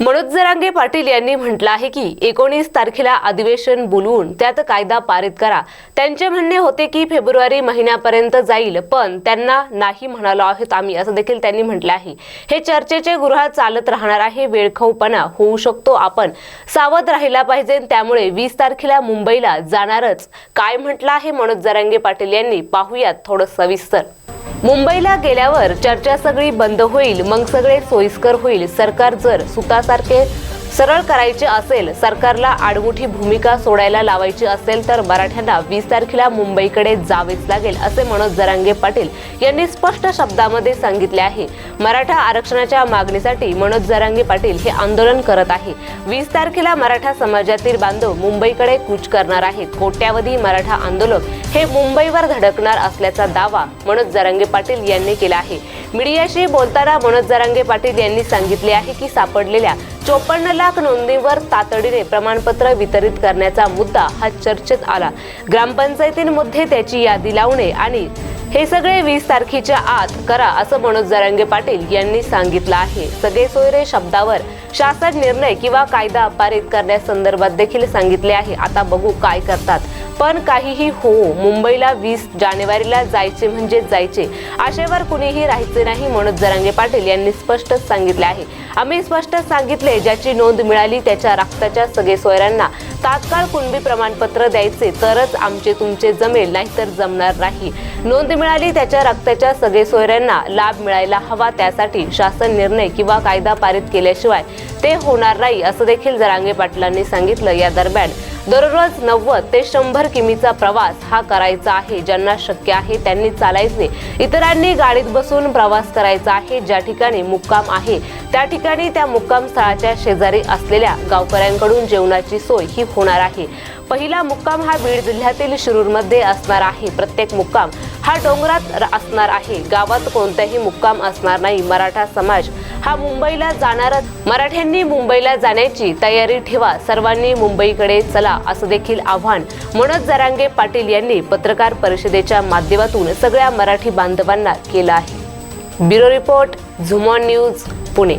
मनोज जरांगे पाटील यांनी म्हटलं आहे की एकोणीस तारखेला अधिवेशन बोलवून त्यात कायदा पारित करा. त्यांचे म्हणणे होते की फेब्रुवारी महिन्यापर्यंत जाईल पण त्यांना नाही म्हणालो आहोत आम्ही असं देखील त्यांनी म्हटलं आहे. हे चर्चेचे गृहात चालत राहणार आहे वेळखाऊपणा होऊ शकतो आपण. सावध राहिला पाहिजे त्यामुळे वीस तारखेला मुंबईला जाणारच. काय म्हटलं आहे मनोज जरांगे पाटील यांनी? पाहूयात थोडं सविस्तर. मुंबईला गेल्यावर चर्चा सगळी बंद होईल मग सगळे सोयीस्कर होईल. सरकार जर सुतासारखे सरळ करायचे असेल सरकारला आडमुठी भूमिका सोडायला लावायची असेल तर मराठ्यांना वीस तारखेला मुंबईकडे जावेच लागेल असे मनोज जरांगे पाटील यांनी स्पष्ट शब्दामध्ये सांगितले आहे. मराठा आरक्षणाच्या मागणीसाठी मनोज जरांगे पाटील हे आंदोलन करत आहे. वीस तारखेला मराठा समाजातील बांधव मुंबईकडे कूच करणार आहेत. कोट्यावधी मराठा आंदोलक हे मुंबईवर धडकणार असल्याचा दावा मनोज जरांगे पाटील यांनी केला आहे. मीडियाशी बोलताना मनोज जरांगे पाटील यांनी सांगितले आहे की सापडलेल्या चोपन्न लाख नोंदींवर तातडीने प्रमाणपत्र वितरित करण्याचा मुद्दा हा चर्चेत आला. ग्रामपंचायतींमध्ये त्याची यादी लावणे आणि हे सगळे वीस तारखेच्या आत करा असं मनोज जरांगे पाटील यांनी सांगितलं आहे. सगळे सोयरे शब्दावर शासन निर्णय किंवा कायदा पारित करण्यासंदर्भात देखील सांगितले आहे. आता बघू काय करतात. पण काहीही हो मुंबईला वीस जानेवारीला जायचे म्हणजे जायचे. आशेवर कुणीही राहायचे नाही मनोज जरांगे पाटील यांनी स्पष्टच सांगितले आहे. आम्ही स्पष्ट सांगितले ज्याची नोंद मिळाली त्याच्या रक्ताच्या सगळे सोयऱ्यांना तात्काळ कुणबी प्रमाणपत्र द्यायचे तरच आमचे तुमचे जमेल नाहीतर जमणार नाही. नोंद मिळाली त्याच्या रक्ताच्या सगळे सोयऱ्यांना लाभ मिळायला हवा त्यासाठी शासन निर्णय किंवा कायदा पारित केल्याशिवाय ते होणार नाही असं देखील जरांगे पाटलांनी सांगितलं. या दरम्यान दररोज नव्वद ते शंभर किमीचा प्रवास हा करायचा आहे. ज्यांना शक्य आहे त्यांनी चालायचे. इतरांनी गाडीत बसून प्रवास करायचा आहे. ज्या ठिकाणी मुक्काम आहे त्या ठिकाणी त्या मुक्काम स्थळाच्या शेजारी असलेल्या गावकऱ्यांकडून जेवणाची सोय ही होणार आहे. पहिला मुक्काम हा बीड जिल्ह्यातील शिरूरमध्ये असणार आहे. प्रत्येक मुक्काम हा डोंगरात असणार आहे. गावात कोणताही मुक्काम असणार नाही. मराठा समाज हा मुंबईला जाणार मराठ्यांनी मुंबईला जाण्याची तयारी ठेवा. सर्वांनी मुंबईकडे चला असं देखील आव्हान मनोज जरांगे पाटील यांनी पत्रकार परिषदेच्या माध्यमातून सगळ्या मराठी बांधवांना केलं आहे. ब्युरो रिपोर्ट झुमॉन न्यूज पुणे.